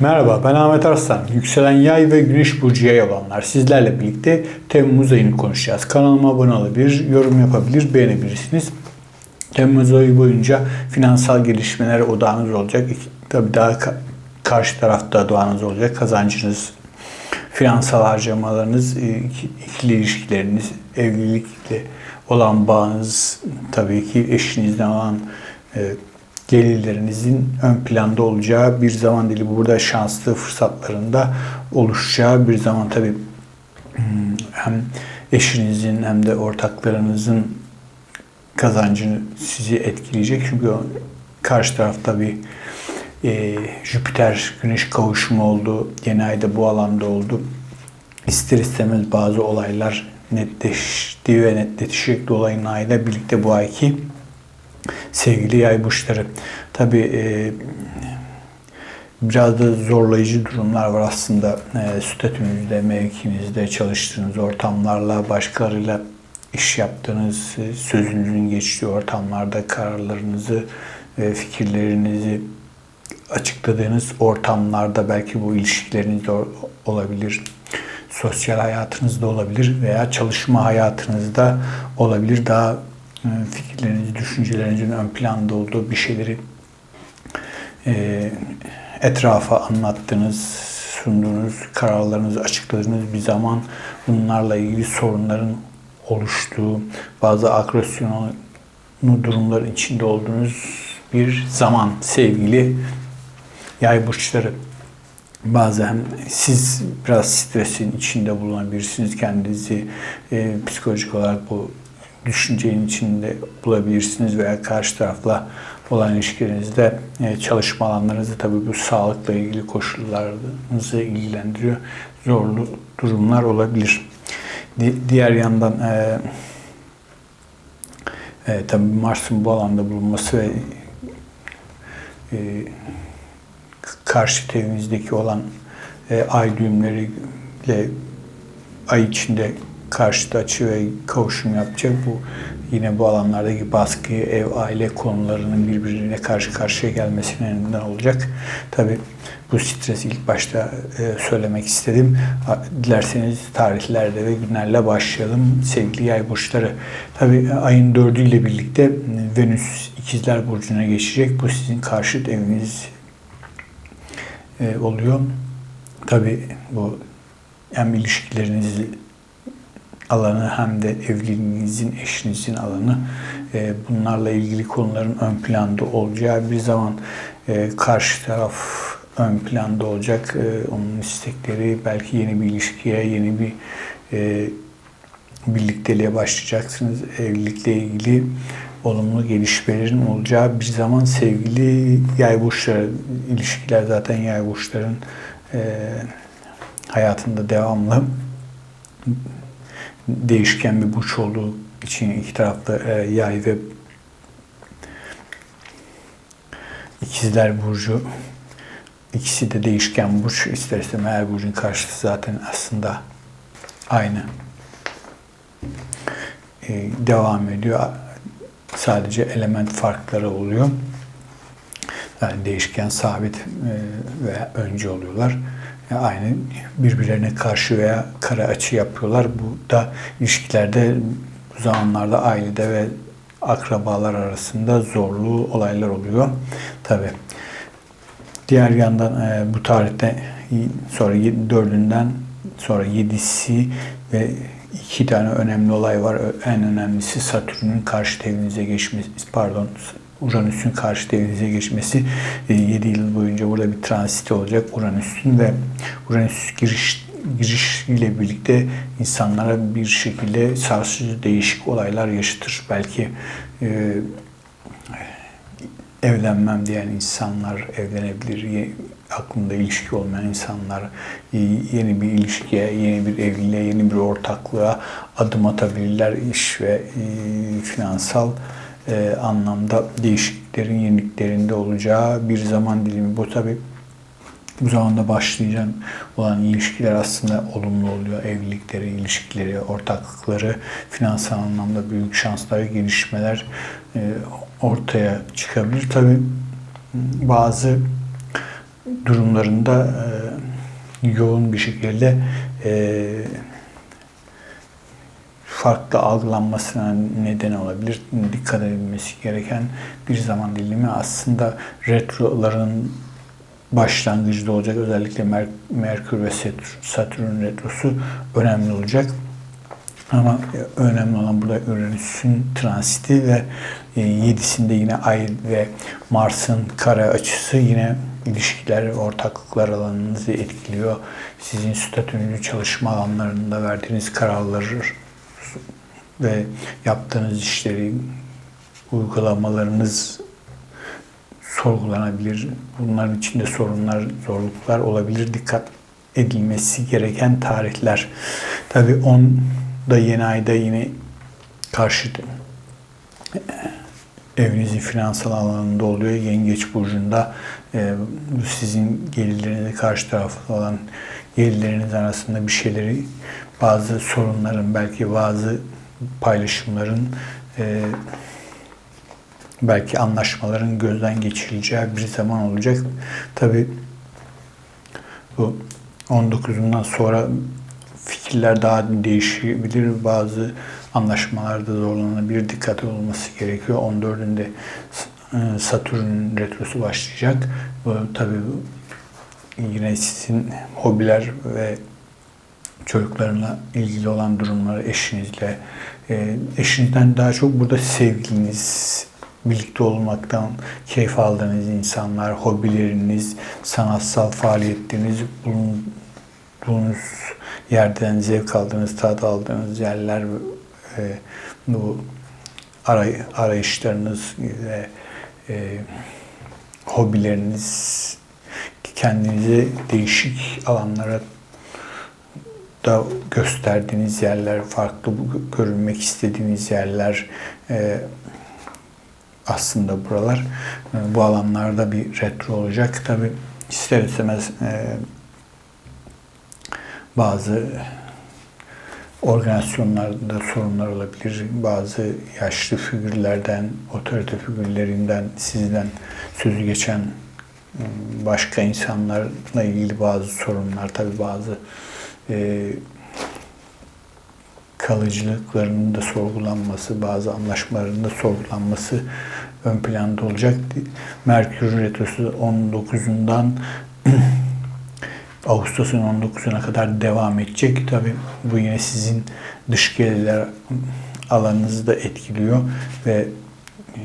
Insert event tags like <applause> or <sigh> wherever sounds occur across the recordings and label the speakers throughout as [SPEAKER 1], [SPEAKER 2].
[SPEAKER 1] Merhaba ben Ahmet Arslan. Yükselen yay ve güneş burcu yay olanlar sizlerle birlikte Temmuz ayını konuşacağız. Kanalıma abone olabilir, yorum yapabilir, beğenebilirsiniz. Temmuz ayı boyunca finansal gelişmeler odağınız olacak. Tabii daha ka- karşı tarafta odağınız olacak. Kazancınız, finansal harcamalarınız, e, iki- ikili ilişkileriniz, evlilikle olan bağınız, tabii ki eşinizden olan e, gelirlerinizin ön planda olacağı bir zaman dilimi. Burada şanslı fırsatlarında oluşacağı bir zaman tabii hmm, hem eşinizin hem de ortaklarınızın kazancını sizi etkileyecek. Çünkü karşı tarafta bir e, Jüpiter Güneş kavuşumu oldu. Yeni ayda bu alanda oldu. İster istemez bazı olaylar netleşti ve netleşecek dolayısıyla birlikte bu ayki sevgili yay burçları. Tabi e, biraz da zorlayıcı durumlar var aslında. E, statünüzde, mevkinizde, çalıştığınız ortamlarla, başkalarıyla iş yaptığınız, e, sözünüzün geçtiği ortamlarda kararlarınızı, e, fikirlerinizi açıkladığınız ortamlarda belki bu ilişkileriniz olabilir. Sosyal hayatınızda olabilir veya çalışma hayatınızda olabilir. Daha e, fikirleriniz, düşüncelerinizin ön planda olduğu bir şeyleri e, etrafa anlattığınız, sunduğunuz, kararlarınızı açıkladığınız bir zaman bunlarla ilgili sorunların oluştuğu, bazı agresyonlu durumların içinde olduğunuz bir zaman sevgili yay burçları. Bazen siz biraz stresin içinde bulunabilirsiniz. Kendinizi e, psikolojik olarak bu düşüncenin içinde bulabilirsiniz veya karşı tarafla olan ilişkilerinizde e, çalışma alanlarınızı tabii bu sağlıkla ilgili koşullarınızı ilgilendiriyor. Zorlu durumlar olabilir. Di- diğer yandan e, e, tabii Mars'ın bu alanda bulunması ve e, karşı evinizdeki olan e, ay düğümleriyle ay içinde karşıt açı ve kavuşum yapacak. Bu yine bu alanlardaki baskı, ev, aile konularının birbirine karşı karşıya gelmesine neden olacak. Tabi bu stresi ilk başta e, söylemek istedim. Dilerseniz tarihlerde ve günlerle başlayalım sevgili yay burçları. Tabi ayın dördüyle birlikte e, Venüs ikizler burcuna geçecek. Bu sizin karşıt eviniz e, oluyor. Tabi bu hem ilişkilerinizi alanı hem de evliliğinizin, eşinizin alanı e, bunlarla ilgili konuların ön planda olacağı bir zaman e, karşı taraf ön planda olacak. E, onun istekleri belki yeni bir ilişkiye, yeni bir e, birlikteliğe başlayacaksınız. Evlilikle ilgili olumlu gelişmelerin olacağı bir zaman sevgili yay burçları ilişkiler zaten yay burçların e, hayatında devamlı değişken bir burç olduğu için iki tarafta e, yay ve ikizler burcu ikisi de değişken burç. İster istemez her burcun karşıtı zaten aslında aynı e, devam ediyor. Sadece element farkları oluyor. Yani değişken, sabit e, ve önce oluyorlar. Yani aynı birbirlerine karşı veya kara açı yapıyorlar. Bu da ilişkilerde bu zamanlarda ailede ve akrabalar arasında zorlu olaylar oluyor. Tabi. Diğer yandan e, bu tarihte sonra dördünden sonra yedisi ve iki tane önemli olay var. En önemlisi Satürn'ün karşı evinize geçmesi, pardon Uranüs'ün karşı evinize geçmesi 7 yıl boyunca burada bir transit olacak Uranüs'ün ve Uranüs giriş girişiyle birlikte insanlara bir şekilde sarsıcı değişik olaylar yaşatır. Belki e, evlenmem diyen insanlar evlenebilir. Aklında ilişki olmayan insanlar yeni bir ilişkiye, yeni bir evliliğe, yeni bir ortaklığa adım atabilirler. İş ve e, finansal e, anlamda değişikliklerin, yeniliklerinde olacağı bir zaman dilimi. Bu tabi bu zamanda başlayacak olan ilişkiler aslında olumlu oluyor. Evlilikleri, ilişkileri, ortaklıkları, finansal anlamda büyük şanslar, gelişmeler e, ortaya çıkabilir. Tabi bazı durumlarında e, yoğun bir şekilde e, farklı algılanmasına neden olabilir. Dikkat edilmesi gereken bir zaman dilimi aslında retroların başlangıcında olacak. Özellikle Mer Merkür ve Satürn retrosu önemli olacak. Ama önemli olan burada Uranüs'ün transiti ve e, yedisinde yine Ay ve Mars'ın kare açısı yine ilişkiler ortaklıklar alanınızı etkiliyor. Sizin statünlü çalışma alanlarında verdiğiniz kararları ve yaptığınız işleri, uygulamalarınız sorgulanabilir. Bunların içinde sorunlar, zorluklar olabilir. Dikkat edilmesi gereken tarihler. Tabi 10 da yeni ayda yine karşı evinizin finansal alanında oluyor. Yengeç burcunda e, sizin gelirlerinize karşı tarafı olan gelirleriniz arasında bir şeyleri bazı sorunların belki bazı paylaşımların e, belki anlaşmaların gözden geçirileceği bir zaman olacak. Tabi bu 19'undan sonra fikirler daha değişebilir. Bazı anlaşmalarda zorlanabilir. Dikkat olması gerekiyor. 14'ünde e, Satürn retrosu başlayacak. Bu tabi yine sizin hobiler ve çocuklarına ilgili olan durumları eşinizle, e, eşinizden daha çok burada sevgiliniz, birlikte olmaktan keyif aldığınız insanlar, hobileriniz, sanatsal faaliyetleriniz, bulunduğunuz yerden zevk aldığınız, tat aldığınız yerler e, bu aray, arayışlarınız ve e, hobileriniz kendinizi değişik alanlara da gösterdiğiniz yerler, farklı görünmek istediğiniz yerler e, aslında buralar. E, bu alanlarda bir retro olacak. Tabi ister istemez e, bazı organizasyonlarda sorunlar olabilir. Bazı yaşlı figürlerden, otorite figürlerinden, sizden sözü geçen ıı, başka insanlarla ilgili bazı sorunlar, tabi bazı e, kalıcılıklarının da sorgulanması, bazı anlaşmaların da sorgulanması ön planda olacak. Merkür Retrosu 19'undan <clears throat> Ağustos'un 19'una kadar devam edecek. Tabi bu yine sizin dış gelirler alanınızı da etkiliyor ve e,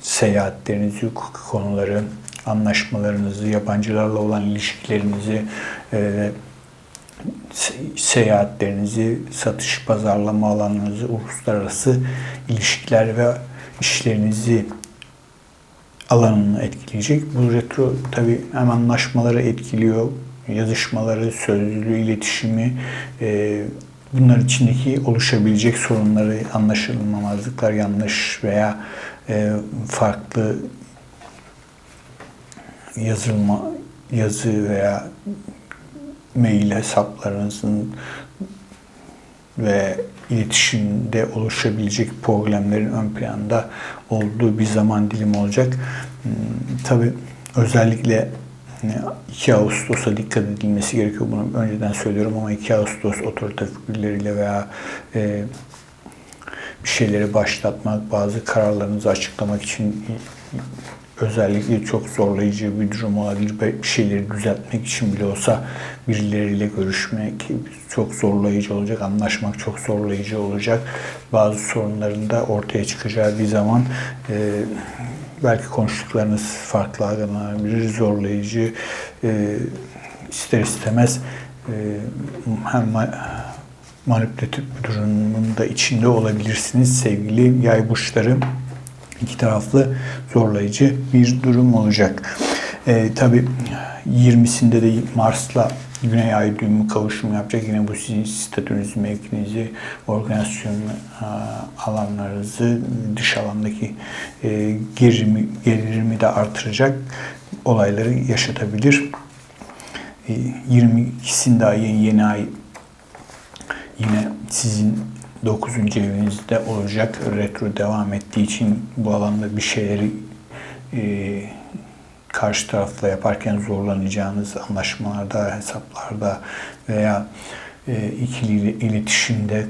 [SPEAKER 1] seyahatlerinizi, hukuk konuları, anlaşmalarınızı, yabancılarla olan ilişkilerinizi, e, seyahatlerinizi, satış pazarlama alanınızı, uluslararası ilişkiler ve işlerinizi alanını etkileyecek. Bu retro tabi hem anlaşmaları etkiliyor, yazışmaları, sözlü iletişimi, e, bunlar içindeki oluşabilecek sorunları, anlaşılmamazlıklar, yanlış veya e, farklı yazılma, yazı veya mail hesaplarınızın ve iletişimde oluşabilecek problemlerin ön planda olduğu bir zaman dilimi olacak. Hmm, Tabi özellikle 2 Ağustos'a dikkat edilmesi gerekiyor. Bunu önceden söylüyorum ama 2 Ağustos otorite figürleriyle veya e, bir şeyleri başlatmak, bazı kararlarınızı açıklamak için özellikle çok zorlayıcı bir durum olabilir. Bir şeyleri düzeltmek için bile olsa birileriyle görüşmek çok zorlayıcı olacak. Anlaşmak çok zorlayıcı olacak. Bazı sorunların da ortaya çıkacağı bir zaman e, belki konuştuklarınız farklı algılanabilir, zorlayıcı, e, ister istemez e, hem manipülatif bir durumun da içinde olabilirsiniz sevgili yay burçları iki taraflı zorlayıcı bir durum olacak. E, Tabi 20'sinde de Mars'la Güney Ay düğümü kavuşum yapacak. Yine bu sizin statünüzü, mevkinizi, organizasyon alanlarınızı, dış alandaki e, gerilimi, gerilimi de artıracak olayları yaşatabilir. E, 22'sinde ayın yeni ay yine sizin 9. evinizde olacak. Retro devam ettiği için bu alanda bir şeyleri e, karşı tarafla yaparken zorlanacağınız anlaşmalarda, hesaplarda veya e, ikili iletişimde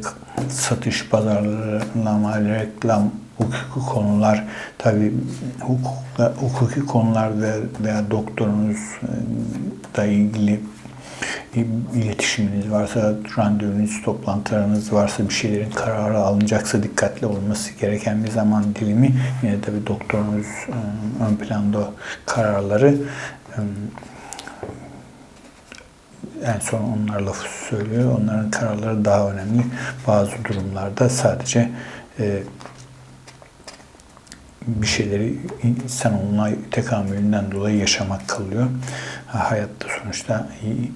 [SPEAKER 1] satış, pazarlama, reklam, hukuki konular, tabi hukukla, hukuki konular ve veya doktorunuz da ilgili iletişiminiz varsa, randevunuz, toplantılarınız varsa, bir şeylerin kararı alınacaksa dikkatli olması gereken bir zaman dilimi. Yine tabi doktorunuz e, ön planda kararları e, en son onlar lafı söylüyor. Onların kararları daha önemli. Bazı durumlarda sadece e, bir şeyleri insanoğluna tekamülünden dolayı yaşamak kalıyor. Hayatta sonuçta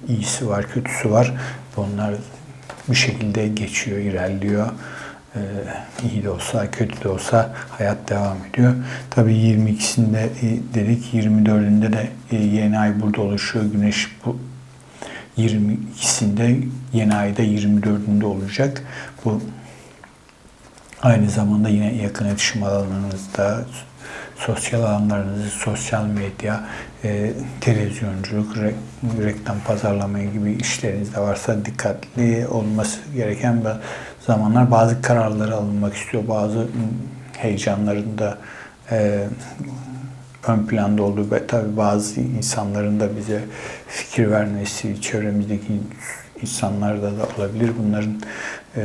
[SPEAKER 1] iyisi var, kötüsü var. Bunlar bir şekilde geçiyor, ilerliyor. Ee, iyi de olsa, kötü de olsa hayat devam ediyor. Tabii 22'sinde dedik, 24'ünde de e, yeni ay burada oluşuyor. Güneş bu 22'sinde yeni ayda 24'ünde olacak. Bu Aynı zamanda yine yakın iletişim alanlarınızda, sosyal alanlarınızı, sosyal medya, e, televizyonculuk, re, reklam pazarlama gibi işleriniz de varsa dikkatli olması gereken zamanlar bazı kararları alınmak istiyor. Bazı heyecanların da e, ön planda olduğu ve tabi bazı insanların da bize fikir vermesi, çevremizdeki insanlar da, da olabilir. Bunların e,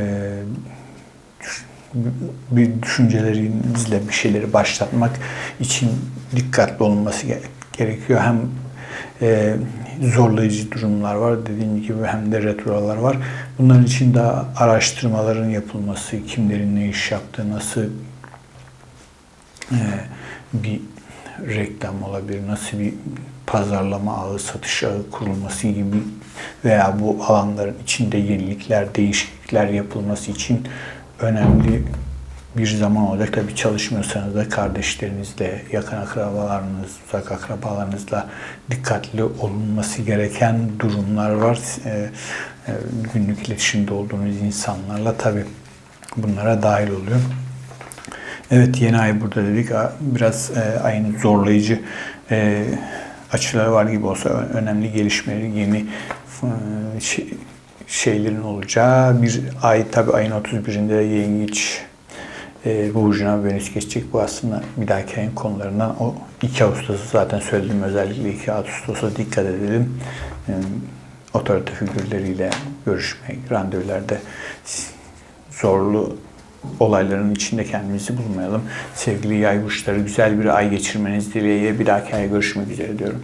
[SPEAKER 1] bir düşüncelerinizle bir şeyleri başlatmak için dikkatli olunması gerekiyor. Hem e, zorlayıcı durumlar var dediğim gibi hem de retrolar var. Bunların için daha araştırmaların yapılması, kimlerin ne iş yaptığı, nasıl e, bir reklam olabilir, nasıl bir pazarlama ağı, satış ağı kurulması gibi veya bu alanların içinde yenilikler, değişiklikler yapılması için önemli bir zaman olacak. Tabii çalışmıyorsanız da kardeşlerinizle, yakın akrabalarınız, uzak akrabalarınızla dikkatli olunması gereken durumlar var. E, e, günlük iletişimde olduğunuz insanlarla tabii bunlara dahil oluyor. Evet yeni ay burada dedik. Biraz e, ayın zorlayıcı e, açıları var gibi olsa önemli gelişmeleri, yeni şeylerin olacağı bir ay tabi ayın 31'inde yengeç e, burcuna Venüs geçecek. Bu aslında bir dahaki ayın konularından o 2 Ağustos'u zaten söyledim. Özellikle 2 Ağustos'a dikkat edelim. E, otorite figürleriyle görüşmek, randevularda zorlu olayların içinde kendimizi bulmayalım. Sevgili yay burçları güzel bir ay geçirmeniz dileğiyle bir dahaki ay görüşmek üzere diyorum.